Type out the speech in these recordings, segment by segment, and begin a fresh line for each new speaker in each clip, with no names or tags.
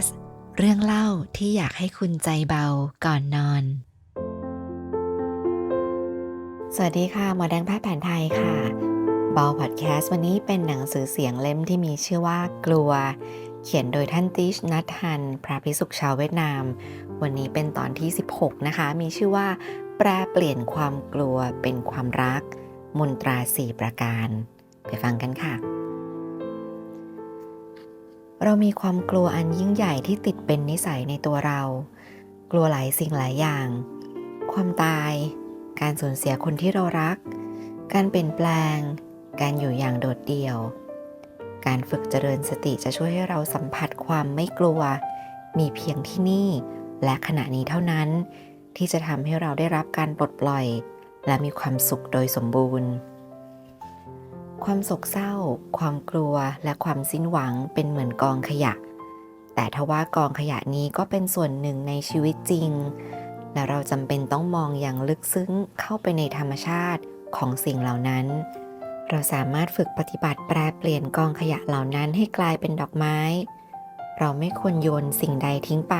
สต์ เรื่องเล่าที่อยากให้คุณใจเบาก่อนนอน สวัสดีค่ะ หมอแดงแพทย์แผนไทยค่ะเบาพอดแคสต์วันนี้เป็นหนังสือเสียงเล่มที่มีชื่อว่ากลัว เขียนโดยท่านติชนัทฮัน พระพิสุขชาวเวียดนาม วันนี้เป็นตอนที่ 16 นะคะ มีชื่อว่า แปลเปลี่ยนความกลัวเป็นความรัก มนตราสี่ประการ ไปฟังกันค่ะ เรามีความกลัวอันยิ่งใหญ่ที่ติดเป็นนิสัยในตัวเรา กลัวหลายสิ่งหลายอย่าง ความตาย การสูญเสียคนที่เรารัก การเปลี่ยนแปลง การอยู่อย่างโดดเดี่ยว การฝึกเจริญสติจะช่วยให้เราสัมผัสความไม่กลัว มีเพียงที่นี่ และขณะนี้เท่านั้น ที่จะทำให้เราได้รับการปลดปล่อย และมีความสุขโดยสมบูรณ์ ความโศกเศร้า ความกลัว และความสิ้นหวังเป็นเหมือนกองขยะ แต่ทว่ากองขยะนี้ก็เป็นส่วนหนึ่งในชีวิตจริง และเราจำเป็นต้องมองอย่างลึกซึ้งเข้าไปในธรรมชาติของสิ่งเหล่านั้น เราสามารถฝึกปฏิบัติแปลเปลี่ยนกองขยะเหล่านั้นให้กลายเป็นดอกไม้ เราไม่ควรโยนสิ่งใดทิ้งไป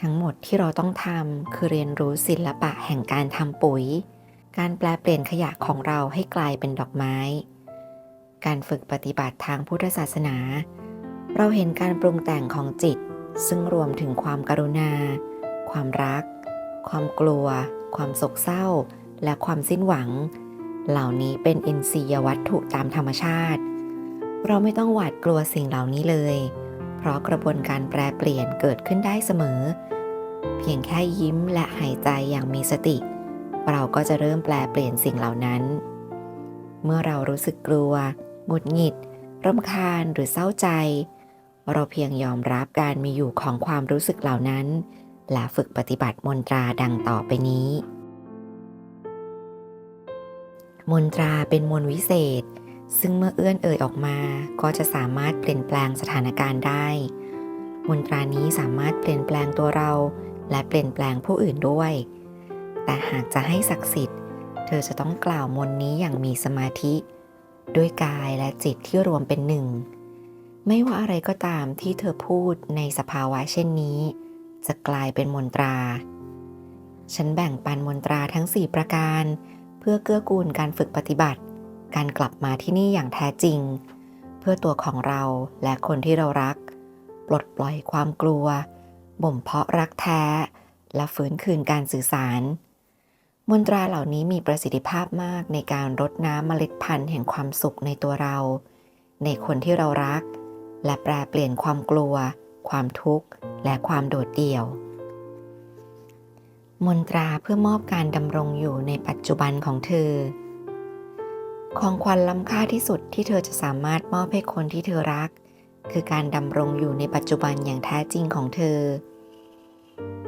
ทั้งหมดที่เราต้องทำคือเรียนรู้ศิลปะแห่งการทำปุ๋ย การแปลเปลี่ยนขยะของเราให้กลายเป็นดอกไม้ การฝึกปฏิบัติทางพุทธศาสนา เราเห็นการปรุงแต่งของจิต ซึ่งรวมถึงความกรุณา ความรัก ความกลัว ความโศกเศร้า และความสิ้นหวัง เหล่านี้เป็นอินทรียวัตถุตามธรรมชาติ เราไม่ต้องหวาดกลัวสิ่งเหล่านี้เลย เพราะกระบวนการแปรเปลี่ยนเกิดขึ้นได้เสมอ เพียงแค่ยิ้มและหายใจอย่างมีสติเเราก็จะเริ่มแปลเปลี่ยนสิ่งเหล่านั้น เมื่อเรารู้สึกกลัว หงุดหงิดรำคาญหรือเศร้าใจ เราเพียงยอมรับการมีอยู่ของความรู้สึกเหล่านั้น และฝึกปฏิบัติมนตราดังต่อไปนี้ มนตราเป็นมนต์วิเศษ ซึ่งเมื่อเอื้อนเอ่ยออกมา ก็จะสามารถเปลี่ยนแปลงสถานการณ์ได้ มนตรานี้สามารถเปลี่ยนแปลงตัวเรา และเปลี่ยนแปลงผู้อื่นด้วย แต่หากจะให้ศักดิ์สิทธิ์ เธอจะต้องกล่าวมนต์นี้อย่างมีสมาธิ ด้วยกายและจิตที่รวมเป็นหนึ่ง ไม่ว่าอะไรก็ตามที่เธอพูดในสภาวะเช่นนี้ จะกลายเป็นมนตรา ฉันแบ่งปันมนตราทั้ง4ประการ เพื่อเกื้อกูลการฝึกปฏิบัติ การกลับมาที่นี่อย่างแท้จริง เพื่อตัวของเราและคนที่เรารัก ปลดปล่อยความกลัว บ่มเพาะรักแท้และฟื้นคืนการสื่อสาร มนตราเหล่านี้มีประสิทธิภาพมากในการรดน้ำเมล็ดพันธุ์แห่งความสุขในตัวเรา ในคนที่เรารัก และแปลเปลี่ยนความกลัว ความทุกข์ และความโดดเดี่ยว มนตราเพื่อมอบการดำรงอยู่ในปัจจุบันของเธอ ของขวัญล้ำค่าที่สุดที่เธอจะสามารถมอบให้คนที่เธอรัก คือการดำรงอยู่ในปัจจุบันอย่างแท้จริงของเธอ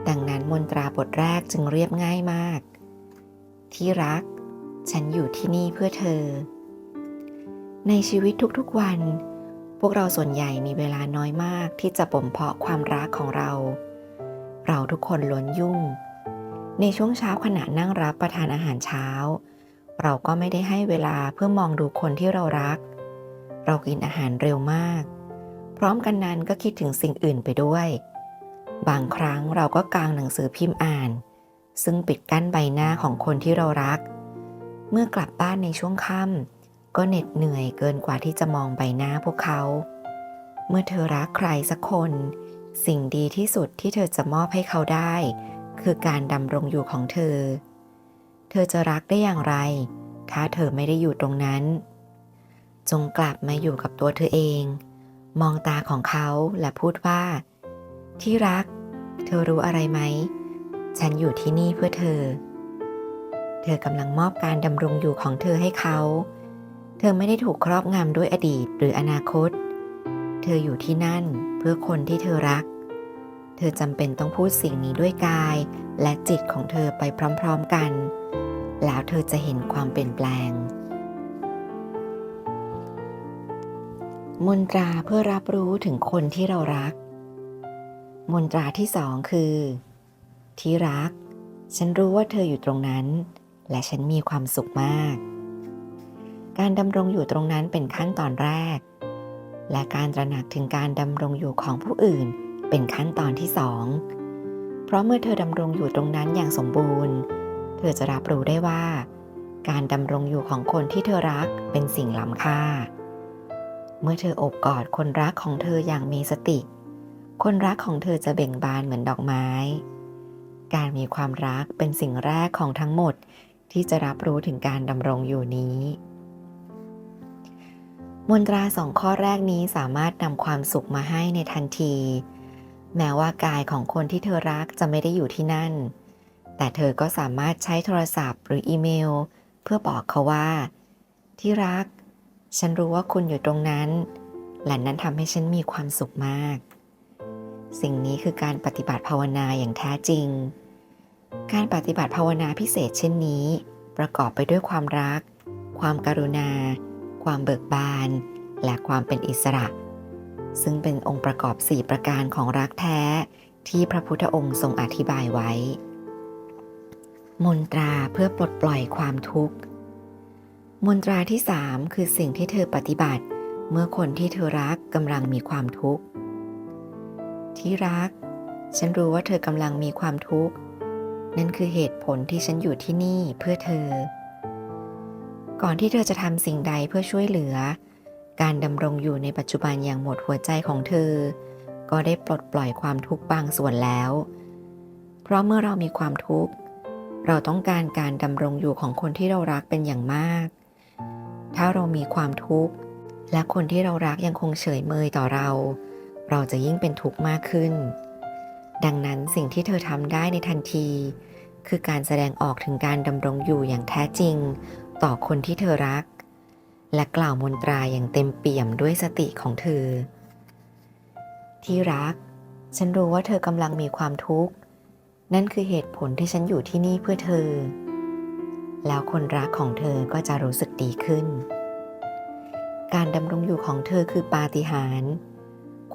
ดังนั้นมนตราบทแรกจึงเรียบง่ายมาก ที่รัก ฉันอยู่ที่นี่เพื่อเธอ ในชีวิตทุกๆวัน พวกเราส่วนใหญ่มีเวลาน้อยมากที่จะบ่มเพาะความรักของเรา เราทุกคนล้วนยุ่ง ในช่วงเช้าขณะนั่งรับประทานอาหารเช้า เราก็ไม่ได้ให้เวลาเพื่อมองดูคนที่เรารัก เรากินอาหารเร็วมาก พร้อมกันนั้นก็คิดถึงสิ่งอื่นไปด้วย บางครั้งเราก็กางหนังสือพิมพ์อ่าน ซึ่งปิดกั้นใบหน้าของคนที่เรารัก เมื่อกลับบ้านในช่วงค่ำก็เหน็ดเหนื่อยเกินกว่าที่จะมองใบหน้าพวกเขา เมื่อเธอรักใครสักคน สิ่งดีที่สุดที่เธอจะมอบให้เขาได้ คือการดำรงอยู่ของเธอ เธอจะรักได้อย่างไร ถ้าเธอไม่ได้อยู่ตรงนั้น จงกลับมาอยู่กับตัวเธอเอง มองตาของเขาและพูดว่า ที่รัก เธอรู้อะไรไหม ฉันอยู่ที่นี่เพื่อเธอ เธอกำลังมอบการดำรงอยู่ของเธอให้เขา เธอไม่ได้ถูกครอบงำด้วยอดีตหรืออนาคต เธออยู่ที่นั่นเพื่อคนที่เธอรัก เธอจำเป็นต้องพูดสิ่งนี้ด้วยกายและจิตของเธอไปพร้อมๆกัน แล้วเธอจะเห็นความเปลี่ยนแปลง มนตราเพื่อรับรู้ถึงคนที่เรารัก มนตราที่สองคือ ที่รัก ฉันรู้ว่าเธออยู่ตรงนั้น และฉันมีความสุขมาก การดำรงอยู่ตรงนั้นเป็นขั้นตอนแรก และการตระหนักถึงการดำรงอยู่ของผู้อื่นเป็นขั้นตอนที่สอง เพราะเมื่อเธอดำรงอยู่ตรงนั้นอย่างสมบูรณ์ เธอจะรับรู้ได้ว่า การดำรงอยู่ของคนที่เธอรักเป็นสิ่งล้ำค่า เมื่อเธอโอบกอดคนรักของเธออย่างมีสติ คนรักของเธอจะเบ่งบานเหมือนดอกไม้ การมีความรักเป็นสิ่งแรกของทั้งหมดที่จะรับรู้ถึงการดำรงอยู่นี้ มนตราสองข้อแรกนี้สามารถนำความสุขมาให้ในทันที แม้ว่ากายของคนที่เธอรักจะไม่ได้อยู่ที่นั่น แต่เธอก็สามารถใช้โทรศัพท์หรืออีเมล เพื่อบอกเขาว่า ที่รัก ฉันรู้ว่าคุณอยู่ตรงนั้น และนั้นทำให้ฉันมีความสุขมาก สิ่งนี้คือการปฏิบัติภาวนาอย่างแท้จริง การปฏิบัติภาวนาพิเศษเช่นนี้ ประกอบไปด้วยความรัก ความกรุณา ความเบิกบาน และความเป็นอิสระ ซึ่งเป็นองค์ประกอบ 4 ประการของรักแท้ที่พระพุทธองค์ทรงอธิบายไว้ มนตราเพื่อปลดปล่อยความทุกข์ มนตราที่ 3 คือสิ่งที่เธอปฏิบัติ เมื่อคนที่เธอรักกำลังมีความทุกข์ ที่รัก ฉันรู้ว่าเธอกำลังมีความทุกข์ นั่นคือเหตุผลที่ฉันอยู่ที่นี่เพื่อเธอ ก่อนที่เธอจะทำสิ่งใดเพื่อช่วยเหลือ การดำรงอยู่ในปัจจุบันอย่างหมดหัวใจของเธอ ก็ได้ปลดปล่อยความทุกข์บางส่วนแล้ว เพราะเมื่อเรามีความทุกข์ เราต้องการการดำรงอยู่ของคนที่เรารักเป็นอย่างมาก ถ้าเรามีความทุกข์และคนที่เรารักยังคงเฉยเมยต่อเรา เราจะยิ่งเป็นทุกข์มากขึ้น ดังนั้นสิ่งที่เธอทำได้ในทันที คือการแสดงออกถึงการดำรงอยู่อย่างแท้จริง ต่อคนที่เธอรัก และกล่าวมนตราอย่างเต็มเปี่ยมด้วยสติของเธอ ที่รัก ฉันรู้ว่าเธอกำลังมีความทุกข์ นั่นคือเหตุผลที่ฉันอยู่ที่นี่เพื่อเธอ แล้วคนรักของเธอก็จะรู้สึกดีขึ้น การดำรงอยู่ของเธอคือปาฏิหาริย์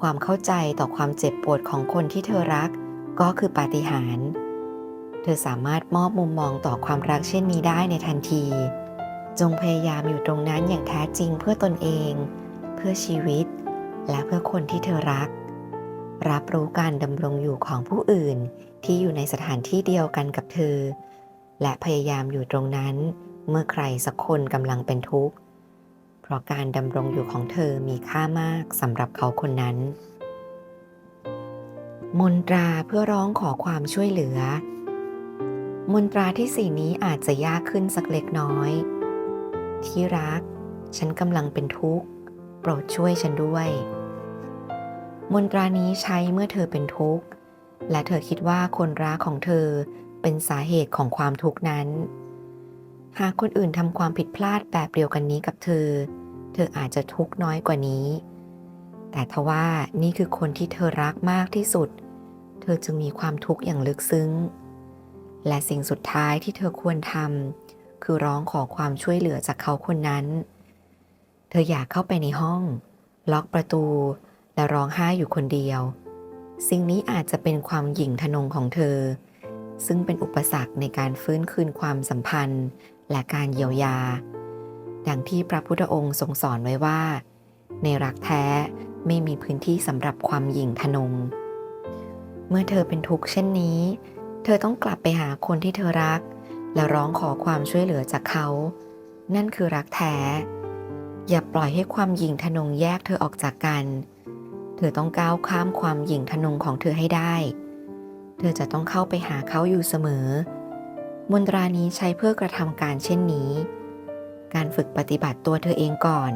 ความเข้าใจต่อความเจ็บปวดของคนที่เธอรัก ก็คือปาฏิหาริย์ เธอสามารถมอบมุมมองต่อความรักเช่นนี้ได้ในทันที จงพยายามอยู่ตรงนั้นอย่างแท้จริงเพื่อตนเอง เพื่อชีวิต และเพื่อคนที่เธอรัก รับรู้การดำรงอยู่ของผู้อื่นที่อยู่ในสถานที่เดียวกันกับเธอ และพยายามอยู่ตรงนั้น เมื่อใครสักคนกำลังเป็นทุกข์ เพราะการดำรงอยู่ของเธอมีค่ามากสำหรับเขาคนนั้น มนตราเพื่อร้องขอความช่วยเหลือ มนตราที่สี่นี้อาจจะยากขึ้นสักเล็กน้อย ที่รัก ฉันกำลังเป็นทุกข์ โปรดช่วยฉันด้วย มนตรานี้ใช้เมื่อเธอเป็นทุกข์ และเธอคิดว่าคนรักของเธอเป็นสาเหตุของความทุกข์นั้น หากคนอื่นทำความผิดพลาดแบบเดียวกันนี้กับเธอ เธออาจจะทุกข์น้อยกว่านี้ แต่ทว่านี่คือคนที่เธอรักมากที่สุด เธอจึงมีความทุกข์อย่างลึกซึ้ง และสิ่งสุดท้ายที่เธอควรทำคือร้องขอความช่วยเหลือจากเขาคนนั้น เธออยากเข้าไปในห้อง ล็อกประตู และร้องไห้อยู่คนเดียว สิ่งนี้อาจจะเป็นความหยิ่งทะนงของเธอซึ่งเป็นอุปสรรคในการฟื้นคืนความสัมพันธ์ และการเยียวยา ดังที่พระพุทธองค์ทรงสอนไว้ว่า ในรักแท้ไม่มีพื้นที่สำหรับความหยิ่งทะนง เมื่อเธอเป็นทุกข์เช่นนี้ เธอต้องกลับไปหาคนที่เธอรัก และร้องขอความช่วยเหลือจากเขา นั่นคือรักแท้ อย่าปล่อยให้ความหยิ่งทะนงแยกเธอออกจากกัน เธอต้องก้าวข้ามความหยิ่งทะนงของเธอให้ได้ เธอจะต้องเข้าไปหาเขาอยู่เสมอ มนตรานี้ใช้เพื่อกระทำการเช่นนี้ การฝึกปฏิบัติตัวเธอเองก่อน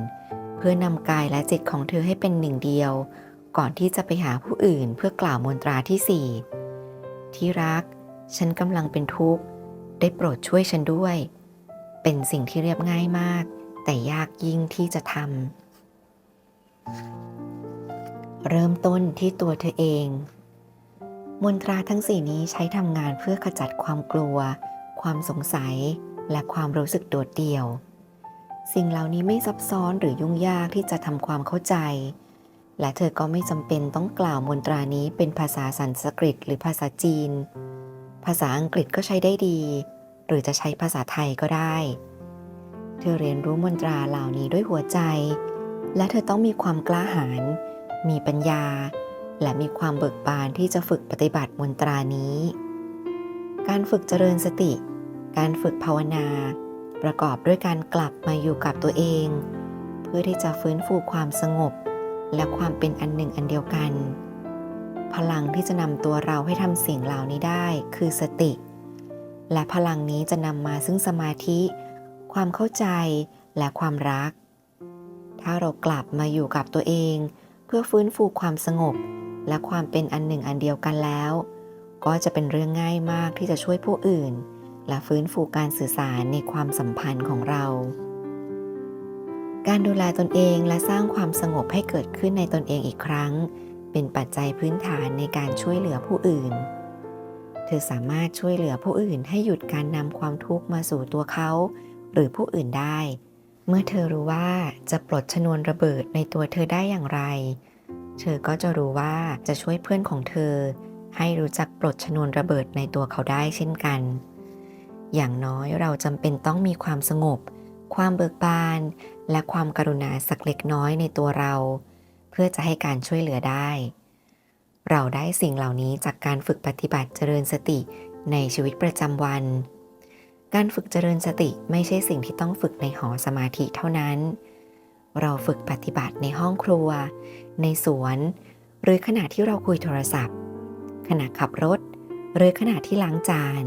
เพื่อนำกายและจิตของเธอให้เป็นหนึ่งเดียว ก่อนที่จะไปหาผู้อื่นเพื่อกล่าวมนตราที่สี่ที่รัก ฉันกำลังเป็นทุกข์ ได้โปรดช่วยฉันด้วย เป็นสิ่งที่เรียบง่ายมาก แต่ยากยิ่งที่จะทำเริ่มต้นที่ตัวเธอเองมนตราทั้งสี่นี้ใช้ทำงานเพื่อขจัดความกลัว ความสงสัย และความรู้สึกโดดเดี่ยว สิ่งเหล่านี้ไม่ซับซ้อนหรือยุ่งยากที่จะทำความเข้าใจ และเธอก็ไม่จำเป็นต้องกล่าวมนตรานี้เป็นภาษาสันสกฤตหรือภาษาจีน ภาษาอังกฤษก็ใช้ได้ดี หรือจะใช้ภาษาไทยก็ได้ เธอเรียนรู้มนตราเหล่านี้ด้วยหัวใจ และเธอต้องมีความกล้าหาญมีปัญญา และมีความเบิกบานที่จะฝึกปฏิบัติมนตรานี้ การฝึกเจริญสติ การฝึกภาวนา ประกอบด้วยการกลับมาอยู่กับตัวเอง เพื่อที่จะฟื้นฟูความสงบ และความเป็นอันหนึ่งอันเดียวกัน พลังที่จะนำตัวเราให้ทำสิ่งเหล่านี้ได้คือสติ และพลังนี้จะนำมาซึ่งสมาธิ ความเข้าใจและความรัก ถ้าเรากลับมาอยู่กับตัวเอง เพื่อฟื้นฟูความสงบ และความเป็นอันหนึ่งอันเดียวกันแล้ว ก็จะเป็นเรื่องง่ายมากที่จะช่วยผู้อื่น และฟื้นฟูการสื่อสารในความสัมพันธ์ของเรา การดูแลตนเองและสร้างความสงบให้เกิดขึ้นในตนเองอีกครั้ง เป็นปัจจัยพื้นฐานในการช่วยเหลือผู้อื่น เธอสามารถช่วยเหลือผู้อื่นให้หยุดการนำความทุกข์มาสู่ตัวเขา หรือผู้อื่นได้ เมื่อเธอรู้ว่าจะปลดชนวนระเบิดในตัวเธอได้อย่างไร เธอก็จะรู้ว่าจะช่วยเพื่อนของเธอ ให้รู้จักปลดชนวนระเบิดในตัวเขาได้เช่นกัน อย่างน้อยเราจำเป็นต้องมีความสงบ ความเบิกบาน และความกรุณาสักเล็กน้อยในตัวเรา เพื่อจะให้การช่วยเหลือได้ เราได้สิ่งเหล่านี้จากการฝึกปฏิบัติเจริญสติในชีวิตประจำวัน การฝึกเจริญสติไม่ใช่สิ่งที่ต้องฝึกในหอสมาธิเท่านั้น เราฝึกปฏิบัติในห้องครัว ในสวน หรือขณะที่เราคุยโทรศัพท์ ขณะขับรถ หรือขณะที่ล้างจาน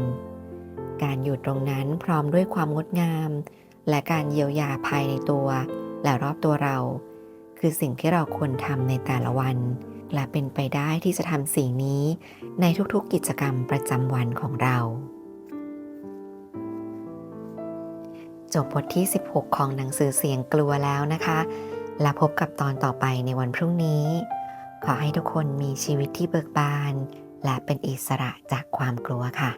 การอยู่ตรงนั้นพร้อมด้วยความงดงาม และการเยียวยาภายในตัว และรอบตัวเรา คือสิ่งที่เราควรทำในแต่ละวัน และเป็นไปได้ที่จะทำสิ่งนี้ในทุกๆกิจกรรมประจำวันของเรา จบบทที่ 16 ของหนังสือเสียงกลัวแล้วนะคะ และพบกับตอนต่อไปในวันพรุ่งนี้ขอให้ทุกคนมีชีวิตที่เบิกบาน และเป็นอิสระจากความกลัวค่ะ